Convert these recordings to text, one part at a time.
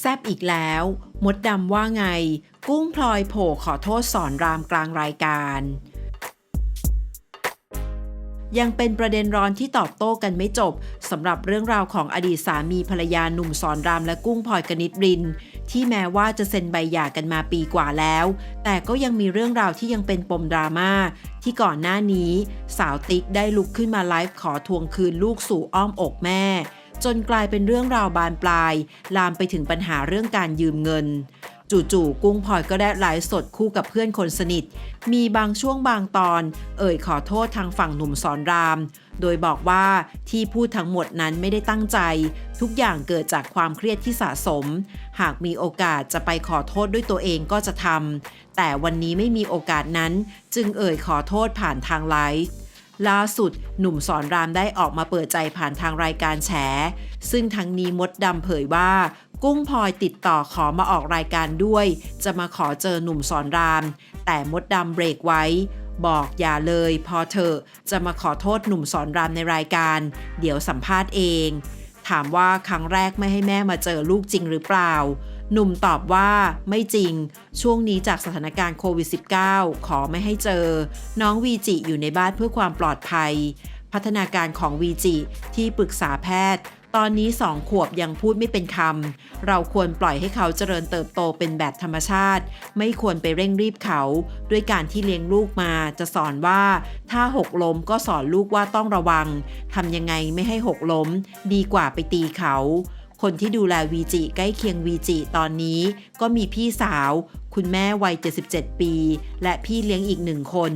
แซบอีกแล้ว มดดำว่าไง กุ้งพลอยโผล่ขอโทษสอนรามกลางรายการ ยังเป็นประเด็นร้อนที่ตอบโต้กันไม่จบสำหรับเรื่องราวของอดีตสามีภรรยาหนุ่มสอนรามและกุ้งพลอยกนิษฐ์ริน ที่แม้ว่าจะเซ็นใบหย่ากันมาปีกว่าแล้ว แต่ก็ยังมีเรื่องราวที่ยังเป็นปมดราม่าที่ก่อนหน้านี้ สาวติ๊กได้ลุกขึ้นมาไลฟ์ขอทวงคืนลูกสู่อ้อมอกแม่ จนกลายเป็นเรื่องราวบานปลาย ลามไปถึงปัญหาเรื่องการยืมเงิน จู่ๆกุ้งพลอยก็ได้ไลฟ์สดคู่กับเพื่อนคนสนิท มีบางช่วงบางตอน เอ่ยขอโทษทางฝั่งหนุ่มสอนราม โดยบอกว่าที่พูดทั้งหมดนั้นไม่ได้ตั้งใจ ทุกอย่างเกิดจากความเครียดที่สะสม หากมีโอกาสจะไปขอโทษด้วยตัวเองก็จะทำแต่วันนี้ไม่มีโอกาสนั้น จึงเอ่ยขอโทษผ่านทางไลฟ์ ล่าสุด หนุ่มสอนรามได้ออกมาเปิดใจผ่านทางรายการแฉ ซึ่งทั้งนี้มดดำเผยว่า กุ้งพลอยติดต่อขอมาออกรายการด้วย จะมาขอเจอหนุ่มสอนราม แต่มดดำเบรกไว้ บอกอย่าเลยพอเถอะจะมาขอโทษหนุ่มสอนรามในรายการ เดี๋ยวสัมภาษณ์เอง ถามว่าครั้งแรกไม่ให้แม่มาเจอลูกจริงหรือเปล่า หนุ่มตอบว่าไม่จริง ช่วงนี้จากสถานการณ์โควิด -19 ขอไม่ให้เจอ น้องวีจิอยู่ในบ้านเพื่อความปลอดภัย พัฒนาการของวีจิที่ปรึกษาแพทย์ ตอนนี้สองขวบยังพูดไม่เป็นคำ เราควรปล่อยให้เขาเจริญเติบโตเป็นแบบธรรมชาติ ไม่ควรไปเร่งรีบเขา ด้วยการที่เลี้ยงลูกมาจะสอนว่า ถ้าหกล้มก็สอนลูกว่าต้องระวังทำยังไงไม่ให้หกล้ม ดีกว่าไปตีเขา คนที่ดูแลวีจิใกล้เคียงวีจิตอนนี้ ก็มีพี่สาว คุณแม่วัย 77 ปี และพี่เลี้ยงอีกหนึ่งคน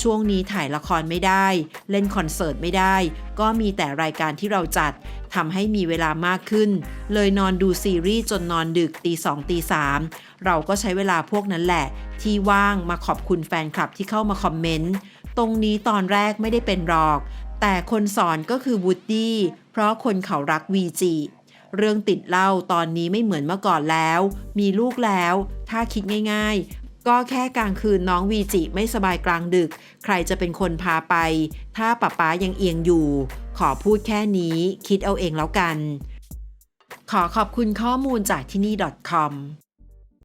ช่วงนี้ถ่ายละครไม่ได้ เล่นคอนเสิร์ตไม่ได้ ก็มีแต่รายการที่เราจัดทำให้มีเวลามากขึ้น เลยนอนดูซีรีส์จนนอนดึกตีสองตีสามเราก็ใช้เวลาพวกนั้นแหละ ที่ว่างมาขอบคุณแฟนคลับที่เข้ามาคอมเมนต์ ตรงนี้ตอนแรกไม่ได้เป็นหรอก แต่คนสอนก็คือวูดดี้เพราะคนเขารักวีจิ เรื่องติดเหล้าตอนนี้ไม่เหมือนเมื่อก่อนแล้ว มีลูกแล้ว ถ้าคิดง่าย ๆ ก็แค่กลางคืนน้องวีจิไม่สบายกลางดึก ใครจะเป็นคนพาไป ถ้าป้าป้ายังเอียงอยู่ ขอพูดแค่นี้ คิดเอาเองแล้วกัน ขอขอบคุณข้อมูลจากที่นี่ .com